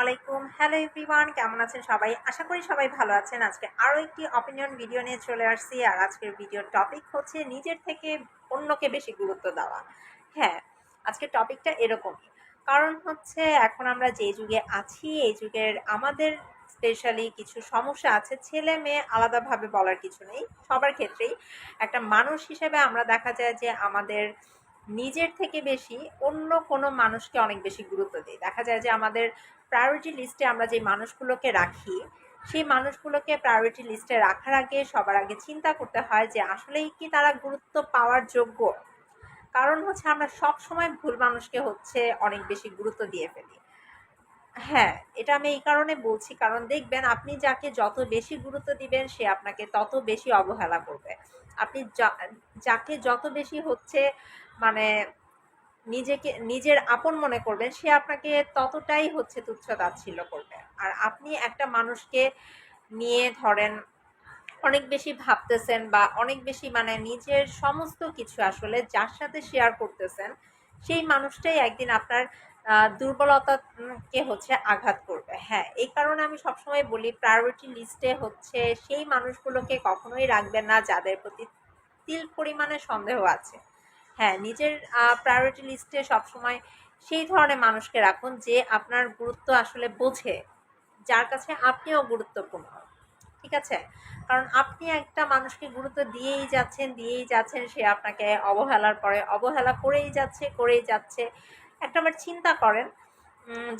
আলাইকুম। Hello everyone কেমন আছেন সবাই? আশা করি সবাই ভালো আছেন। আজকে আরও একটি অপিনিয়ন ভিডিও নিয়ে চলে আসছি। আর আজকের ভিডিওর টপিক হচ্ছে নিজের থেকে অন্যকে বেশি গুরুত্ব দেওয়া। হ্যাঁ আজকের টপিকটা এরকমই। কারণ হচ্ছে এখন আমরা যে যুগে আছি, এই যুগের আমাদের স্পেশালি কিছু সমস্যা আছে। ছেলে মেয়ে আলাদাভাবে বলার কিছু নেই। সবার ক্ষেত্রেই একটা মানুষ হিসেবে আমরা দেখা যায় যে আমাদের নিজের থেকে বেশি অন্য কোনো মানুষকে অনেক বেশি গুরুত্ব দিই। দেখা যায় যে আমাদের প্রায়োরিটি লিস্টে আমরা যে মানুষগুলোকে রাখি, সেই মানুষগুলোকে প্রায়োরিটি লিস্টে রাখার আগে সবার আগে চিন্তা করতে হয় যে আসলেই কি তারা গুরুত্ব পাওয়ার যোগ্য? কারণ হচ্ছে আমরা সব সময় ভুল মানুষকে হচ্ছে অনেক বেশি গুরুত্ব দিয়ে ফেলি। হ্যাঁ এটা আমি এই কারণে বলছি, কারণ দেখবেন আপনি যাকে যত বেশি গুরুত্ব দিবেন সে আপনাকে তত বেশি অবহেলা করবে। আপনি যাকে যত বেশি হচ্ছে মানে নিজেকে, নিজের আপন মনে করবেন, সে আপনাকে ততটাই হচ্ছে তুচ্ছ তাচ্ছিল্য করবে। আর আপনি একটা মানুষকে নিয়ে ধরেন, অনেক বেশি ভাবতেছেন বা অনেক বেশি মানে নিজের সমস্ত কিছু আসলে যার সাথে শেয়ার করতেছেন, সেই মানুষটাই একদিন আপনার দুর্বলতাকে হচ্ছে আঘাত করবে। হ্যাঁ এই কারণে আমি সবসময় বলি প্রায়োরিটি লিস্টে হচ্ছে সেই মানুষগুলোকে কখনোই রাখবেন না যাদের প্রতি তিল পরিমাণে সন্দেহ আছে। হ্যাঁ নিজের প্রায়োরিটি লিস্টে সবসময় সেই ধরনের মানুষকে রাখুন যে আপনার গুরুত্ব আসলে বোঝে, যার কাছে আপনিও গুরুত্বপূর্ণ। ঠিক আছে? কারণ আপনি একটা মানুষকে গুরুত্ব দিয়েই যাচ্ছেন দিয়েই যাচ্ছেন, সে আপনাকে অবহেলার পরে, অবহেলা করেই যাচ্ছে করেই যাচ্ছে। একটাবার চিন্তা করেন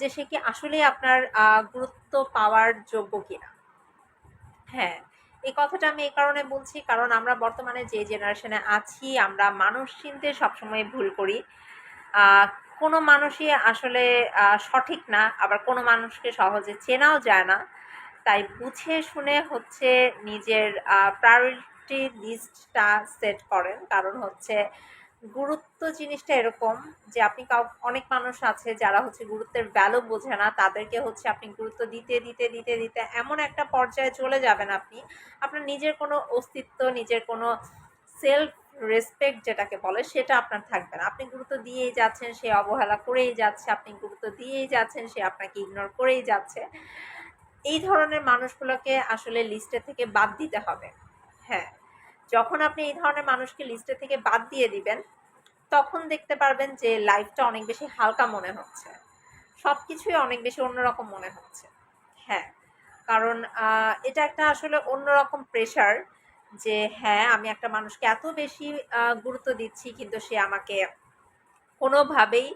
যে সে কি আসলেই আপনার গুরুত্ব পাওয়ার যোগ্য কিনা। হ্যাঁ এই কথাটা আমি এই কারণে বলছি, কারণ আমরা বর্তমানে যে জেনারেশনে আছি, আমরা মানুষ চিনতে সবসময় ভুল করি। কোনো মানুষই আসলে সঠিক না, আবার কোনো মানুষকে সহজে চেনাও যায় না। তাই বুঝে শুনে হচ্ছে নিজের প্রায়োরিটি লিস্টটা সেট করেন। কারণ হচ্ছে গুরুত্ব জিনিসটা এরকম যে আপনি অনেক মানুষ আছে যারা হচ্ছে গুরুত্বের ভ্যালু বোঝে না, তাদেরকে হচ্ছে আপনি গুরুত্ব দিতে দিতে দিতে দিতে এমন একটা পর্যায়ে চলে যাবেন আপনি, আপনার নিজের কোনো অস্তিত্ব, নিজের কোনো সেলফ রেসপেক্ট যেটাকে বলে সেটা আপনার থাকবে না। আপনি গুরুত্ব দিয়েই যাচ্ছেন, সে অবহেলা করেই যাচ্ছে, আপনি গুরুত্ব দিয়েই যাচ্ছেন, সে আপনাকে ইগনোর করেই যাচ্ছে। এই ধরনের মানুষগুলোকে আসলে লিস্টে থেকে বাদ দিতে হবে। হ্যাঁ। যখন আপনি এই ধরনের মানুষকে লিস্টে থেকে বাদ দিয়ে দিবেন, তখন দেখতে পারবেন যে লাইফটা অনেক বেশি হালকা মনে হচ্ছে। সব কিছুই অনেক বেশি অন্যরকম মনে হচ্ছে। হ্যাঁ কারণ এটা একটা আসলে অন্যরকম প্রেশার যে হ্যাঁ আমি একটা মানুষকে এত বেশি গুরুত্ব দিচ্ছি, কিন্তু সে আমাকে কোনোভাবেই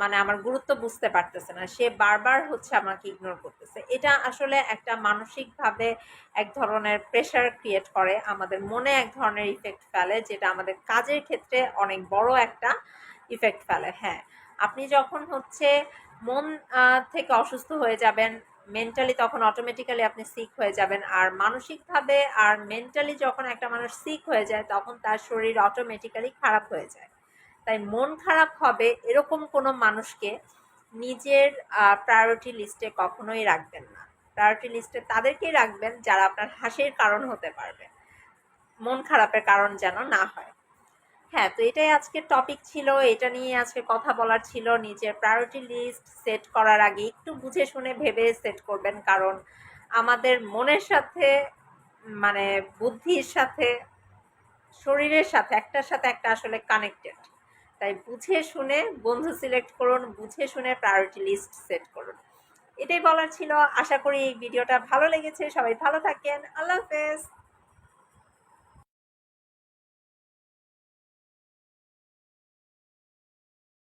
মানে আমার গুরুত্ব বুঝতে পারতেছে না। সে বারবার হচ্ছে আমাকে ইগনোর করতেছে। এটা আসলে একটা মানসিকভাবে এক ধরনের প্রেশার ক্রিয়েট করে। আমাদের মনে এক ধরনের ইফেক্ট ফেলে, যেটা আমাদের কাজের ক্ষেত্রে অনেক বড় একটা ইফেক্ট ফেলে। হ্যাঁ আপনি যখন হচ্ছে মন থেকে অসুস্থ হয়ে যাবেন মেন্টালি তখন অটোমেটিক্যালি আপনি সিক হয়ে যাবেন। আর মানসিকভাবে আর মেন্টালি যখন একটা মানুষ সিক হয়ে যায়, তখন তার শরীর অটোমেটিক্যালি খারাপ হয়ে যায়। তাই মন খারাপ হবে এরকম কোনো মানুষকে নিজের প্রায়োরিটি লিস্টে কখনোই রাখবেন না। প্রায়োরিটি লিস্টে তাদেরকেই রাখবেন যারা আপনার হাসির কারণ হতে পারবে। মন খারাপের কারণ যেন না হয়। হ্যাঁ তো এটাই আজকের টপিক ছিল। এটা নিয়ে আজকে কথা বলার ছিল। নিজের প্রায়োরিটি লিস্ট সেট করার আগে একটু বুঝে শুনে ভেবে সেট করবেন। কারণ আমাদের মনের সাথে মানে বুদ্ধির সাথে, শরীরের সাথে একটার সাথে একটা আসলে কানেক্টেড তাই বুঝে শুনে বন্ধু সিলেক্ট করুন, বুঝে শুনে প্রায়োরিটি লিস্ট সেট করুন। এটাই বলার ছিল। আশা করি এই ভিডিওটা ভালো লেগেছে। সবাই ভালো থাকেন। আল্লাহ হাফেজ।